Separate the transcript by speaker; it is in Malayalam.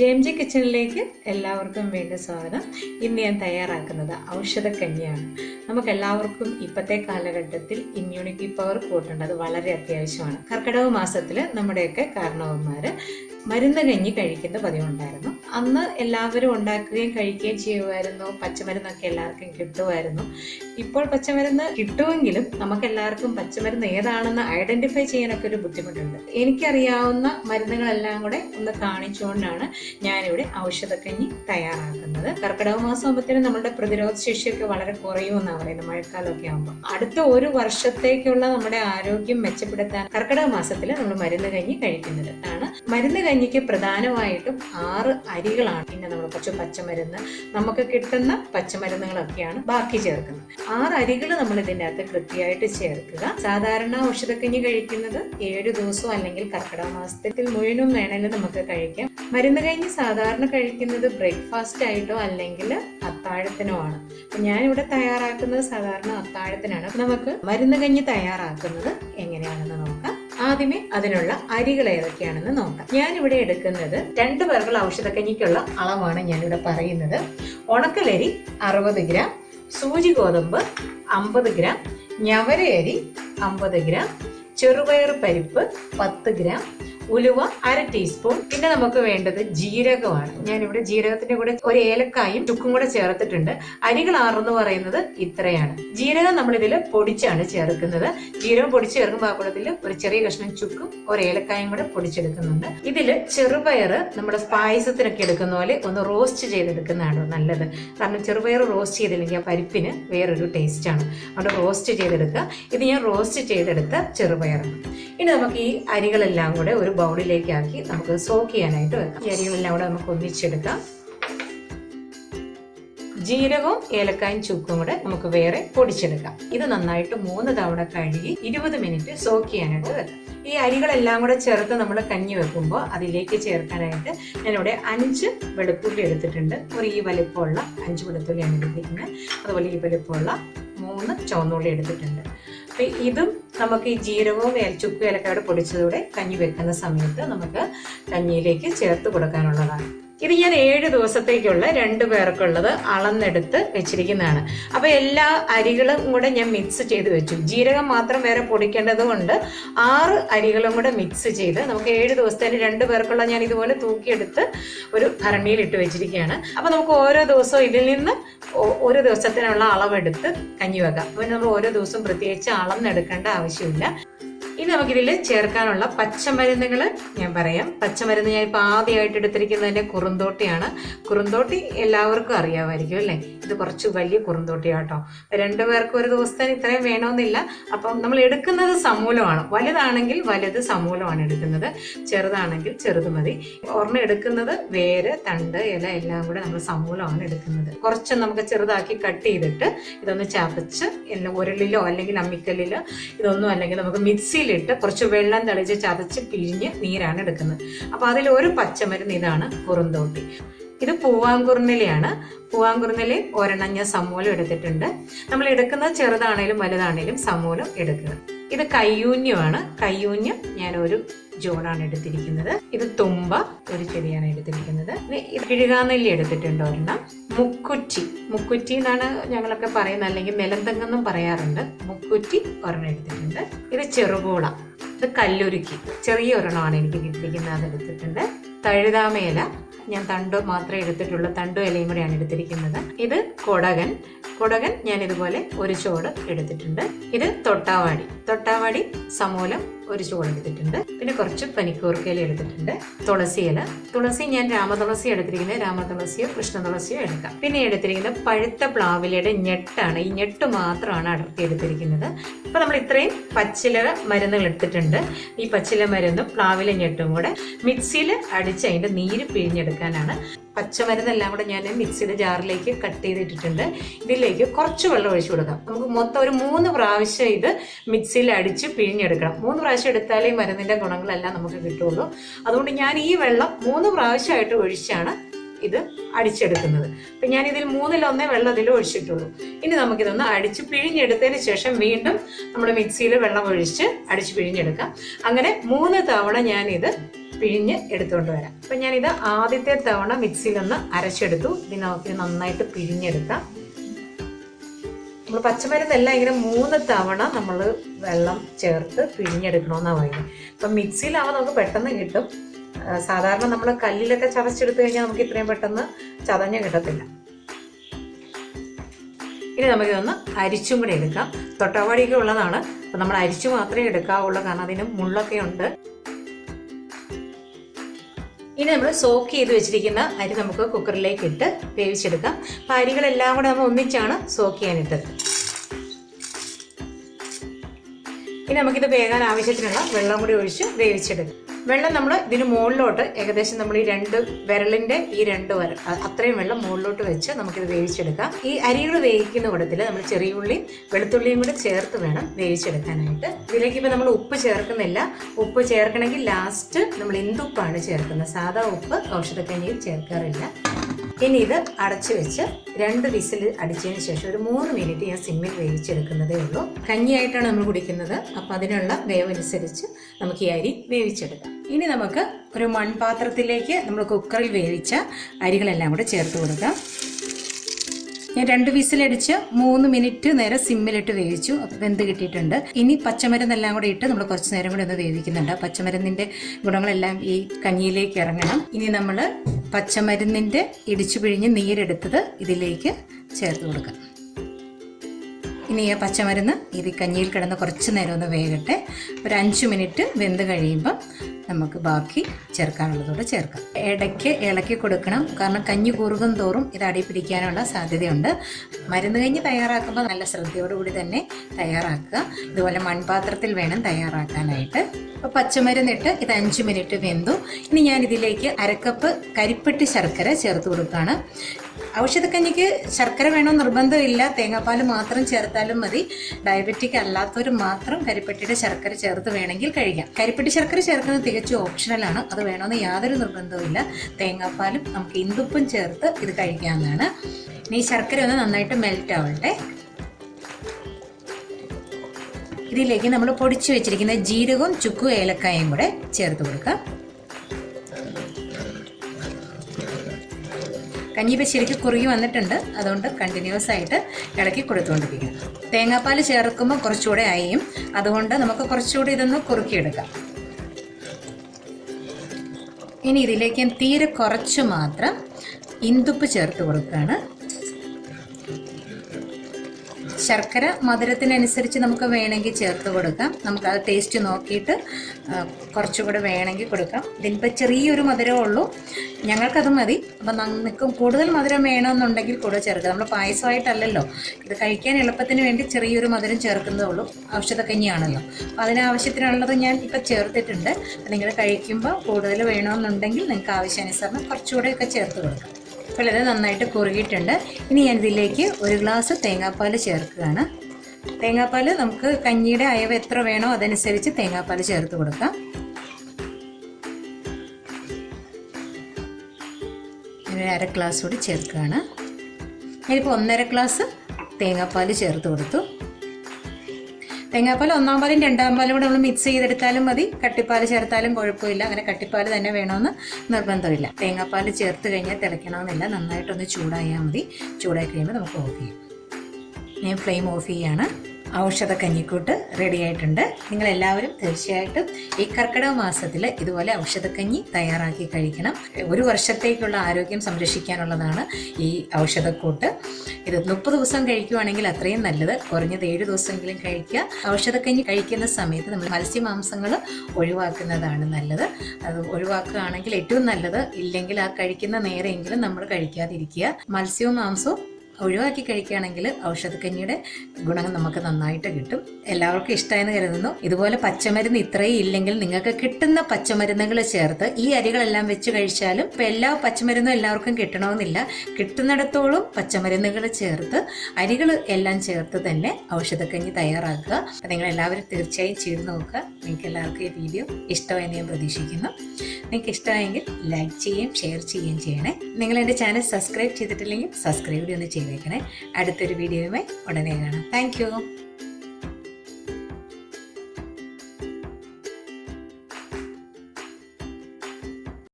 Speaker 1: ജെ എം ജി കിച്ചണിലേക്ക് എല്ലാവർക്കും വീണ്ടും സ്വാഗതം. ഇന്ന് ഞാൻ തയ്യാറാക്കുന്നത് ഔഷധക്കഞ്ഞിയാണ്. നമുക്ക് എല്ലാവർക്കും ഇപ്പോഴത്തെ കാലഘട്ടത്തിൽ ഇമ്മ്യൂണിറ്റി പവർ കൂട്ടേണ്ടത് വളരെ അത്യാവശ്യമാണ്. കർക്കിടക മാസത്തിൽ നമ്മുടെയൊക്കെ കാരണവന്മാര് മരുന്ന് കഞ്ഞി കഴിക്കുന്ന പതിവുണ്ടായിരുന്നു. അന്ന് എല്ലാവരും ഉണ്ടാക്കുകയും കഴിക്കുകയും ചെയ്യുമായിരുന്നു. പച്ചമരുന്നൊക്കെ എല്ലാവർക്കും കിട്ടുമായിരുന്നു. ഇപ്പോൾ പച്ചമരുന്ന് കിട്ടുമെങ്കിലും നമുക്ക് എല്ലാവർക്കും പച്ചമരുന്ന് ഏതാണെന്ന് ഐഡന്റിഫൈ ചെയ്യാനൊക്കെ ഒരു ബുദ്ധിമുട്ടുണ്ട്. എനിക്കറിയാവുന്ന മരുന്നുകളെല്ലാം കൂടെ ഒന്ന് കാണിച്ചുകൊണ്ടാണ് ഞാനിവിടെ ഔഷധക്കഞ്ഞി തയ്യാറാക്കുന്നത്. കർക്കിടക മാസം ആകുമ്പോഴത്തേനും നമ്മുടെ പ്രതിരോധ ശേഷിയൊക്കെ വളരെ കുറയുമെന്നാണ് പറയുന്നത്. മഴക്കാലമൊക്കെ ആകുമ്പോൾ അടുത്ത ഒരു വർഷത്തേക്കുള്ള നമ്മുടെ ആരോഗ്യം മെച്ചപ്പെടുത്താൻ കർക്കിടക മാസത്തിൽ നമ്മൾ മരുന്ന് കഞ്ഞി കഴിക്കുന്നത് ആണ്. മരുന്ന് കഞ്ഞിക്ക് പ്രധാനമായിട്ടും ആറ് അരികളാണ്. പിന്നെ നമ്മൾ കുറച്ച് പച്ചമരുന്ന് നമുക്ക് കിട്ടുന്ന പച്ചമരുന്നുകളൊക്കെയാണ് ബാക്കി ചേർക്കുന്നത്. ആറ് അരികൾ നമ്മൾ ഇതിന്റെ അകത്ത് കൃത്യമായിട്ട് ചേർക്കുക. സാധാരണ ഔഷധക്കഞ്ഞി കഴിക്കുന്നത് ഏഴ് ദിവസവും അല്ലെങ്കിൽ കർക്കിടക മാസത്തിൽ മുഴുവനും വേണമെങ്കിൽ നമുക്ക് കഴിക്കാം. മരുന്ന് കഞ്ഞി സാധാരണ കഴിക്കുന്നത് ബ്രേക്ക്ഫാസ്റ്റ് ആയിട്ടോ അല്ലെങ്കിൽ അത്താഴത്തിനോ ആണ്. ഞാനിവിടെ തയ്യാറാക്കുന്നത് സാധാരണ അത്താഴത്തിനാണ്. നമുക്ക് മരുന്ന് കഞ്ഞി തയ്യാറാക്കുന്നത് എങ്ങനെയാണെന്ന് നോക്കാം. ആദ്യമേ അതിനുള്ള അരികൾ ഏതൊക്കെയാണെന്ന് നോക്കാം. ഞാനിവിടെ എടുക്കുന്നത് രണ്ട് പേർക്കുള്ള ഔഷധക്കഞ്ഞിക്കുള്ള അളവാണ് ഞാനിവിടെ പറയുന്നത്. ഉണക്കലരി അറുപത് ഗ്രാം സൂചി ഗോതമ്പ് അമ്പത് ഗ്രാം ഞവരയരി അമ്പത് ഗ്രാം ചെറുപയർ പരിപ്പ് പത്ത് ഗ്രാം ഉലുവ അര ടീസ്പൂൺ പിന്നെ നമുക്ക് വേണ്ടത് ജീരകമാണ്. ഞാനിവിടെ ജീരകത്തിന്റെ കൂടെ ഒരു ഏലക്കായും ചുക്കും കൂടെ ചേർത്തിട്ടുണ്ട്. അരികൾ ആറെന്ന് പറയുന്നത് ഇത്രയാണ്. ജീരകം നമ്മൾ ഇതിൽ പൊടിച്ചാണ് ചേർക്കുന്നത്. ജീരകം പൊടിച്ച് ചേർക്കുമ്പോൾ ആ കൂടത്തിൽ ഒരു ചെറിയ കഷ്ണം ചുക്കും ഒരു ഏലക്കായും കൂടെ പൊടിച്ചെടുക്കുന്നുണ്ട്. ഇതിൽ ചെറുപയർ നമ്മുടെ പായസത്തിനൊക്കെ എടുക്കുന്ന പോലെ ഒന്ന് റോസ്റ്റ് ചെയ്തെടുക്കുന്നതാണ് നല്ലത്. കാരണം ചെറുപയർ റോസ്റ്റ് ചെയ്തില്ലെങ്കിൽ ആ പരിപ്പിന് വേറൊരു ടേസ്റ്റാണ് അതുകൊണ്ട് റോസ്റ്റ് ചെയ്തെടുക്കുക. ഇത് ഞാൻ റോസ്റ്റ് ചെയ്തെടുത്ത ചെറുപയറാണ്. ഇനി നമുക്ക് ഈ അരികളെല്ലാം കൂടെ ഒരു ബൗളിലേക്ക് ആക്കി നമുക്ക് സോക്ക് ചെയ്യാനായിട്ട് വെക്കാം. ഈ അരികളെല്ലാം കൂടെ നമുക്ക് ഒന്നിച്ചെടുക്കാം. ജീരകവും ഏലക്കായും ചുക്കും കൂടെ നമുക്ക് വേറെ പൊടിച്ചെടുക്കാം. ഇത് നന്നായിട്ട് മൂന്ന് തവണ കഴുകി ഇരുപത് മിനിറ്റ് സോക്ക് ചെയ്യാനായിട്ട് വെക്കാം. ഈ അരികളെല്ലാം കൂടെ ചേർത്ത് നമ്മൾ കഞ്ഞി വെക്കുമ്പോൾ അതിലേക്ക് ചേർക്കാനായിട്ട് ഞാനിവിടെ അഞ്ച് വെളുത്തുള്ളി എടുത്തിട്ടുണ്ട്. ഒരു ഈ വലിപ്പമുള്ള അഞ്ച് വെളുത്തുള്ളിയാണ് എടുത്തിരിക്കുന്നത്. അതുപോലെ ഈ വലിപ്പമുള്ള മൂന്ന് ചുവന്നുള്ളി എടുത്തിട്ടുണ്ട്. അപ്പം ഇതും നമുക്ക് ഈ ജീരകവും ചുക്കും ഏലക്കായോടെ പൊടിച്ചതോടെ കഞ്ഞി വെക്കുന്ന സമയത്ത് നമുക്ക് കഞ്ഞിയിലേക്ക് ചേർത്ത് കൊടുക്കാനുള്ളതാണ്. ഇത് ഞാൻ ഏഴ് ദിവസത്തേക്കുള്ള രണ്ട് പേർക്കുള്ളത് അളന്നെടുത്ത് വെച്ചിരിക്കുന്നതാണ്. അപ്പൊ എല്ലാ അരികളും കൂടെ ഞാൻ മിക്സ് ചെയ്ത് വെച്ചു. ജീരകം മാത്രം വേറെ പൊടിക്കേണ്ടത് കൊണ്ട് ആറ് അരികളും കൂടെ മിക്സ് ചെയ്ത് നമുക്ക് ഏഴ് ദിവസത്തേന് രണ്ട് പേർക്കുള്ള ഞാൻ ഇതുപോലെ തൂക്കിയെടുത്ത് ഒരു ഭരണിയിൽ ഇട്ട് വെച്ചിരിക്കുകയാണ്. അപ്പൊ നമുക്ക് ഓരോ ദിവസവും ഇതിൽ നിന്ന് ഒരു ദിവസത്തിനുള്ള അളവെടുത്ത് കഞ്ഞി വെക്കാം. അപ്പൊ നമ്മൾ ഓരോ ദിവസവും പ്രത്യേകിച്ച് അളന്നെടുക്കേണ്ട ആവശ്യമില്ല. ഇനി നമുക്കിതിൽ ചേർക്കാനുള്ള പച്ചമരുന്നുകൾ ഞാൻ പറയാം. പച്ചമരുന്ന് ഞാൻ ഇപ്പോൾ ആദ്യമായിട്ട് എടുത്തിരിക്കുന്നതിന്റെ കുറുന്തോട്ടിയാണ്. കുറുന്തോട്ടി എല്ലാവർക്കും അറിയാമായിരിക്കും അല്ലേ? ഇത് കുറച്ച് വലിയ കുറുന്തോട്ടിയാട്ടോ രണ്ടു പേർക്ക് ഒരു ദിവസത്തിന് ഇത്രയും വേണമെന്നില്ല അപ്പം നമ്മൾ എടുക്കുന്നത് സമൂലമാണ്. വലുതാണെങ്കിൽ വലുത് സമൂലമാണ് എടുക്കുന്നത്. ചെറുതാണെങ്കിൽ ചെറുത് മതി. ഒരെണ്ണം എടുക്കുന്നത് വേര് തണ്ട് ഇല എല്ലാം കൂടെ നമ്മൾ സമൂലമാണ് എടുക്കുന്നത്. കുറച്ച് നമുക്ക് ചെറുതാക്കി കട്ട് ചെയ്തിട്ട് ഇതൊന്ന് ചതച്ച് എല്ലാം ഉരുളിലോ അല്ലെങ്കിൽ അമ്മിക്കല്ലിലോ ഇതൊന്നും അല്ലെങ്കിൽ നമുക്ക് മിക്സിയിലിട്ട് കുറച്ച് വെള്ളം തളിച്ച് ചതച്ച് പിഴിഞ്ഞ് നീരാണ് എടുക്കുന്നത്. അപ്പോൾ അതിൽ ഒരു പച്ചമരുന്ന് ഇതാണ് കുറുന്തോട്ടി. ഇത് പൂവാങ്കുറുന്നിലയാണ്. പൂവാങ്കുറുന്നില ഒരെണ്ണം ഞാൻ സമൂലം എടുത്തിട്ടുണ്ട്. നമ്മൾ എടുക്കുന്നത് ചെറുതാണേലും വലുതാണേലും സമൂലം എടുക്കുക. ഇത് കയ്യൂന്യമാണ് കയ്യൂന്യം ഞാൻ ഒരു ജോണാണ് എടുത്തിരിക്കുന്നത്. ഇത് തുമ്പ ഒരു ചെടിയാണ് എടുത്തിരിക്കുന്നത്. കിഴുകാനെല്ലി എടുത്തിട്ടുണ്ട് ഒരെണ്ണം. മുക്കുറ്റി. മുക്കുറ്റി എന്നാണ് ഞങ്ങളൊക്കെ പറയുന്നത്. അല്ലെങ്കിൽ നിലന്തെങ്ങെന്നും പറയാറുണ്ട്. മുക്കുറ്റി ഒരെണ്ണം എടുത്തിട്ടുണ്ട്. ഇത് ചെറുപൂള. ഇത് കല്ലുരുക്കി. ചെറിയ ഒരെണ്ണമാണ് എനിക്ക് കിട്ടിയിരിക്കുന്നത് അത് എടുത്തിട്ടുണ്ട്. തഴുതാമേല ഞാൻ തണ്ടോ മാത്രമേ എടുത്തിട്ടുള്ളൂ. തണ്ടോ ഇലയും കൂടെയാണ് എടുത്തിരിക്കുന്നത്. ഇത് കൊടകൻ. കൊടകൻ ഞാൻ ഇതുപോലെ ഒരു ചോട് എടുത്തിട്ടുണ്ട്. ഇത് തൊട്ടാവാടി. തൊട്ടാവാടി സമൂലം ഒരു ചോട് എടുത്തിട്ടുണ്ട്. പിന്നെ കുറച്ച് പനിക്കൂർക്കയില എടുത്തിട്ടുണ്ട്. തുളസി ഇല. തുളസി ഞാൻ രാമതുളസി എടുത്തിരിക്കുന്നത്. രാമതുളസിയോ കൃഷ്ണതുളസിയോ എടുക്കാം. പിന്നെ എടുത്തിരിക്കുന്നത് പഴുത്ത പ്ലാവിലയുടെ ഞെട്ടാണ്. ഈ ഞെട്ട് മാത്രമാണ് അടർത്തി എടുത്തിരിക്കുന്നത്. ഇപ്പൊ നമ്മൾ ഇത്രയും പച്ചില മരുന്നുകൾ എടുത്തിട്ടുണ്ട്. ഈ പച്ചില മരുന്നും പ്ലാവിലെ ഞെട്ടും കൂടെ മിക്സിയിൽ അടിച്ച് അതിന്റെ നീര് പിഴിഞ്ഞെടുക്കാനാണ് പച്ചമരുന്നെല്ലാം കൂടെ ഞാൻ മിക്സിയുടെ ജാറിലേക്ക് കട്ട് ചെയ്തിട്ടിട്ടുണ്ട്. ഇതിലേക്ക് കുറച്ച് വെള്ളം ഒഴിച്ചു കൊടുക്കാം. നമുക്ക് മൊത്തം ഒരു മൂന്ന് പ്രാവശ്യം ഇത് മിക്സിയിൽ അടിച്ച് പിഴിഞ്ഞെടുക്കണം. മൂന്ന് പ്രാവശ്യം എടുത്താലേ മരുന്നിന്റെ ഗുണങ്ങളെല്ലാം നമുക്ക് കിട്ടുള്ളൂ അതുകൊണ്ട് ഞാൻ ഈ വെള്ളം മൂന്ന് പ്രാവശ്യമായിട്ട് ഒഴിച്ചാണ് ഇത് അടിച്ചെടുക്കുന്നത്. അപ്പം ഞാൻ ഇതിൽ മൂന്നിലൊന്നേ വെള്ളം ഇതിൽ ഒഴിച്ചിട്ടുള്ളൂ. ഇനി നമുക്കിതൊന്ന് അടിച്ച് പിഴിഞ്ഞെടുത്തതിന് ശേഷം വീണ്ടും നമ്മൾ മിക്സിയിൽ വെള്ളം ഒഴിച്ച് അടിച്ച് പിഴിഞ്ഞെടുക്കാം. അങ്ങനെ മൂന്ന് തവണ ഞാനിത് പിഴിഞ്ഞ് എടുത്തുകൊണ്ട് വരാം. അപ്പം ഞാനിത് ആദ്യത്തെ തവണ മിക്സിയിലൊന്ന് അരച്ചെടുത്തു. ഇതിനകത്ത് നന്നായിട്ട് പിഴിഞ്ഞെടുക്കാം. നമ്മൾ പച്ചമരുന്നെല്ലാം ഇങ്ങനെ മൂന്ന് തവണ നമ്മൾ വെള്ളം ചേർത്ത് പിഴിഞ്ഞെടുക്കണമെന്നാണ് പറയുന്നത് അപ്പം മിക്സിയിലാവുമ്പോൾ നമുക്ക് പെട്ടെന്ന് കിട്ടും. സാധാരണ നമ്മൾ കല്ലിലൊക്കെ ചതച്ചെടുത്തു കഴിഞ്ഞാൽ നമുക്ക് ഇത്രയും പെട്ടെന്ന് ചതഞ്ഞ് കിട്ടത്തില്ല. ഇനി നമുക്കിതൊന്ന് അരിച്ചും കൂടെ എടുക്കാം. തൊട്ടവാടിയൊക്കെ ഉള്ളതാണ്. അപ്പം നമ്മൾ അരിച്ചു മാത്രമേ എടുക്കാവുള്ളൂ. കാരണം അതിന് മുള്ളൊക്കെ ഉണ്ട്. ഇനി നമ്മൾ സോക്ക് ചെയ്ത് വെച്ചിരിക്കുന്ന അരി നമുക്ക് കുക്കറിലേക്ക് ഇട്ട് വേവിച്ചെടുക്കാം. അപ്പം അരികളെല്ലാം കൂടെ നമ്മൾ ഒന്നിച്ചാണ് സോക്ക് ചെയ്യാനിട്ടത്. ഇനി നമുക്കിത് വേകാൻ ആവശ്യത്തിനുള്ള വെള്ളം കൂടി ഒഴിച്ച് വേവിച്ചെടുക്കാം. വെള്ളം നമ്മൾ ഇതിന് മുകളിലോട്ട് ഏകദേശം നമ്മൾ ഈ രണ്ട് വിരലിന്റെ ഈ രണ്ട് വര അത്രയും വെള്ളം മുകളിലോട്ട് വെച്ച് നമുക്കിത് വേവിച്ചെടുക്കാം. ഈ അരികൾ വേവിക്കുന്ന കൂടത്തിൽ നമ്മൾ ചെറിയ ഉള്ളിയും വെളുത്തുള്ളിയും കൂടെ ചേർത്ത് വേണം വേവിച്ചെടുക്കാനായിട്ട്. ഇതിലേക്ക് ഇപ്പം നമ്മൾ ഉപ്പ് ചേർക്കുന്നില്ല. ഉപ്പ് ചേർക്കണമെങ്കിൽ ലാസ്റ്റ് നമ്മൾ എന്തുപ്പാണ് ചേർക്കുന്നത്. സാധാ ഉപ്പ് ഔഷധക്കഞ്ഞിയിൽ ചേർക്കാറില്ല. ഇനി ഇത് അടച്ചു വെച്ച് രണ്ട് വിസിൽ അടിച്ചതിന് ശേഷം ഒരു മൂന്ന് മിനിറ്റ് ഞാൻ സിമ്മിൽ വേവിച്ചെടുക്കുന്നതേ ഉള്ളൂ. കഞ്ഞിയായിട്ടാണ് നമ്മൾ കുടിക്കുന്നത്. അപ്പം അതിനുള്ള വേവനുസരിച്ച് നമുക്ക് ഈ അരി വേവിച്ചെടുക്കാം. ഇനി നമുക്ക് ഒരു മൺപാത്രത്തിലേക്ക് നമ്മൾ കുക്കറിൽ വേവിച്ച അരികളെല്ലാം കൂടെ ചേർത്ത് കൊടുക്കാം. ഞാൻ രണ്ട് വിസിലടിച്ച് മൂന്ന് മിനിറ്റ് നേരം സിമ്മിലിട്ട് വേവിച്ചു. അപ്പോൾ വെന്ത് കിട്ടിയിട്ടുണ്ട്. ഇനി പച്ചമരുന്നെല്ലാം കൂടെ ഇട്ട് നമ്മൾ കുറച്ച് നേരം കൂടെ ഒന്ന് വേവിക്കുന്നുണ്ട്. പച്ചമരുന്നിന്റെ ഗുണങ്ങളെല്ലാം ഈ കഞ്ഞിയിലേക്ക് ഇറങ്ങണം. ഇനി നമ്മൾ പച്ചമരുന്നിന്റെ ഇടിച്ചു പിഴിഞ്ഞ് നീരെടുത്തത് ഇതിലേക്ക് ചേർത്ത് കൊടുക്കുക ഇനി ആ പച്ചമരുന്ന് ഇത് കഞ്ഞിയിൽ കിടന്ന് കുറച്ച് നേരം ഒന്ന് വേകട്ടെ. ഒരു അഞ്ച് മിനിറ്റ് വെന്ത് കഴിയുമ്പം നമുക്ക് ബാക്കി ചേർക്കാനുള്ളതോടെ ചേർക്കാം. ഇടയ്ക്ക് ഇളക്കി കൊടുക്കണം. കാരണം കഞ്ഞി കുറുകും തോറും ഇത് അടി പിടിക്കാനുള്ള സാധ്യതയുണ്ട്. മരുന്ന് കഞ്ഞി തയ്യാറാക്കുമ്പോൾ നല്ല ശ്രദ്ധയോടുകൂടി തന്നെ തയ്യാറാക്കുക. ഇതുപോലെ മൺപാത്രത്തിൽ വേണം തയ്യാറാക്കാനായിട്ട്. അപ്പോൾ പച്ചമരുന്നിട്ട് ഇത് അഞ്ച് മിനിറ്റ് വെന്തു. ഇനി ഞാൻ ഇതിലേക്ക് അരക്കപ്പ് കരിപ്പെട്ടി ശർക്കര ചേർത്ത് കൊടുക്കുകയാണ്. ഔഷധക്കഞ്ഞിക്ക് ശർക്കര വേണോ നിർബന്ധമില്ല. തേങ്ങാപ്പാൽ മാത്രം ചേർത്താലും മതി. ഡയബറ്റിക് അല്ലാത്തവർ മാത്രം കരിപ്പെട്ടിയുടെ ശർക്കര ചേർത്ത് വേണമെങ്കിൽ കഴിക്കാം. കരിപ്പെട്ടി ശർക്കര ചേർക്കുന്നത് തികച്ചും ഓപ്ഷണലാണ് അത് വേണമെന്ന് യാതൊരു നിർബന്ധവുമില്ല തേങ്ങാപ്പാലും നമുക്ക് ഇന്ദുപ്പും ചേർത്ത് ഇത് കഴിക്കാവുന്നതാണ്. ഇനി ശർക്കര ഒന്ന് നന്നായിട്ട് മെൽറ്റ് ആവട്ടെ. ഇതിലേക്ക് നമ്മൾ പൊടിച്ചു വെച്ചിരിക്കുന്ന ജീരകവും ചുക്കും ഏലക്കായും കൂടെ ചേർത്ത് കൊടുക്കാം. കഞ്ഞിപ്പം ശരിക്കും കുറുകി വന്നിട്ടുണ്ട്. അതുകൊണ്ട് കണ്ടിന്യൂസ് ആയിട്ട് ഇളക്കി കൊടുത്തുകൊണ്ടിരിക്കണം തേങ്ങാപ്പാൽ ചേർക്കുമ്പോൾ കുറച്ചുകൂടെ അയയും അതുകൊണ്ട് നമുക്ക് കുറച്ചുകൂടി ഇതൊന്ന് കുറുക്കിയെടുക്കാം. ഇനി ഇതിലേക്ക് തീരെ കുറച്ച് മാത്രം ഇന്തുപ്പ് ചേർത്ത് കൊടുക്കുകയാണ്. ശർക്കര മധുരത്തിനനുസരിച്ച് നമുക്ക് വേണമെങ്കിൽ ചേർത്ത് കൊടുക്കാം. നമുക്ക് അത് ടേസ്റ്റ് നോക്കിയിട്ട് കുറച്ചുകൂടെ വേണമെങ്കിൽ കൊടുക്കാം. ഇതിനിപ്പോൾ ചെറിയൊരു മധുരമേ ഉള്ളൂ. ഞങ്ങൾക്കത് മതി. അപ്പം നമുക്ക് കൂടുതൽ മധുരം വേണമെന്നുണ്ടെങ്കിൽ കൂടുതൽ ചേർക്കാം. നമ്മൾ പായസമായിട്ടല്ലല്ലോ. ഇത് കഴിക്കാൻ എളുപ്പത്തിന് വേണ്ടി ചെറിയൊരു മധുരം ചേർക്കുന്നതേ ഉള്ളൂ. ഔഷധക്കഞ്ഞിയാണല്ലോ അപ്പോൾ അതിനാവശ്യത്തിനുള്ളത് ഞാൻ ഇപ്പോൾ ചേർത്തിട്ടുണ്ട്. നിങ്ങൾ കഴിക്കുമ്പോൾ കൂടുതൽ വേണമെന്നുണ്ടെങ്കിൽ നിങ്ങൾക്ക് ആവശ്യാനുസരണം കുറച്ചുകൂടെയൊക്കെ ചേർത്ത് കൊടുക്കാം. ഇത് നന്നായിട്ട് കുറുകിയിട്ടുണ്ട്. ഇനി ഞാൻ ഇതിലേക്ക് ഒരു ഗ്ലാസ് തേങ്ങാപ്പാൽ ചേർക്കുകയാണ്. തേങ്ങാപ്പാൽ നമുക്ക് കഞ്ഞിയുടെ അയവ് എത്ര വേണോ അതനുസരിച്ച് തേങ്ങാപ്പാൽ ചേർത്ത് കൊടുക്കാം. അര ഗ്ലാസ് കൂടി ചേർക്കുകയാണ്. ഞാനിപ്പോൾ ഒന്നര ഗ്ലാസ് തേങ്ങാപ്പാൽ ചേർത്ത് കൊടുത്തു. തേങ്ങാപ്പാൽ ഒന്നാം പാലും രണ്ടാം പാലും കൂടെ നമ്മൾ മിക്സ് ചെയ്തെടുത്താലും മതി. കട്ടിപ്പാൽ ചേർത്താലും കുഴപ്പമില്ല. അങ്ങനെ കട്ടിപ്പാൽ തന്നെ വേണമെന്ന് നിർബന്ധമില്ല. തേങ്ങാപ്പാൽ ചേർത്ത് കഴിഞ്ഞാൽ തിളയ്ക്കണമെന്നില്ല. നന്നായിട്ടൊന്ന് ചൂടായാൽ മതി. ചൂടായി കഴിയുമ്പോൾ നമുക്ക് ഓഫ് ചെയ്യാം. ഞാൻ ഫ്ലെയിം ഓഫ് ചെയ്യാണ്. ഔഷധ കഞ്ഞിക്കൂട്ട് റെഡി ആയിട്ടുണ്ട് നിങ്ങൾ എല്ലാവരും തീർച്ചയായിട്ടും ഈ കർക്കിടക മാസത്തിൽ ഇതുപോലെ ഔഷധക്കഞ്ഞി തയ്യാറാക്കി കഴിക്കണം. ഒരു വർഷത്തേക്കുള്ള ആരോഗ്യം സംരക്ഷിക്കാനുള്ളതാണ് ഈ ഔഷധക്കൂട്ട്. ഇത് മുപ്പത് ദിവസം കഴിക്കുവാണെങ്കിൽ അത്രയും നല്ലത്. കുറഞ്ഞത് ഏഴ് ദിവസമെങ്കിലും കഴിക്കുക. ഔഷധക്കഞ്ഞി കഴിക്കുന്ന സമയത്ത് നമ്മൾ മത്സ്യമാംസങ്ങൾ ഒഴിവാക്കുന്നതാണ് നല്ലത്. അത് ഒഴിവാക്കുകയാണെങ്കിൽ ഏറ്റവും നല്ലത് ഇല്ലെങ്കിൽ ആ കഴിക്കുന്ന നേരെയെങ്കിലും നമ്മൾ കഴിക്കാതിരിക്കുക. മത്സ്യവും മാംസവും ഒഴിവാക്കി കഴിക്കുകയാണെങ്കിൽ ഔഷധക്കഞ്ഞിയുടെ ഗുണം നമുക്ക് നന്നായിട്ട് കിട്ടും. എല്ലാവർക്കും ഇഷ്ടമായെന്ന് കരുതുന്നു. ഇതുപോലെ പച്ചമരുന്ന് ഇത്രയും ഇല്ലെങ്കിൽ നിങ്ങൾക്ക് കിട്ടുന്ന പച്ചമരുന്നുകൾ ചേർത്ത് ഈ അരികളെല്ലാം വെച്ച് കഴിച്ചാലും ഇപ്പം എല്ലാ പച്ചമരുന്നും എല്ലാവർക്കും കിട്ടണമെന്നില്ല. കിട്ടുന്നിടത്തോളം പച്ചമരുന്നുകൾ ചേർത്ത് അരികൾ എല്ലാം ചേർത്ത് തന്നെ ഔഷധക്കഞ്ഞി തയ്യാറാക്കുക. നിങ്ങൾ എല്ലാവരും തീർച്ചയായും ചെയ്ത് നോക്കുക. നിങ്ങൾക്ക് എല്ലാവർക്കും ഈ വീഡിയോ ഇഷ്ടമായെന്ന് ഞാൻ പ്രതീക്ഷിക്കുന്നു. നിങ്ങൾക്ക് ഇഷ്ടമായെങ്കിൽ ലൈക്ക് ചെയ്യുകയും ഷെയർ ചെയ്യുകയും ചെയ്യണേ. നിങ്ങൾ എന്റെ ചാനൽ സബ്സ്ക്രൈബ് ചെയ്തിട്ടില്ലെങ്കിൽ സബ്സ്ക്രൈബ് കൂടി ഒന്ന് ചെയ്തേക്കണേ. അടുത്തൊരു വീഡിയോയുമായി ഉടനെ കാണാം. താങ്ക്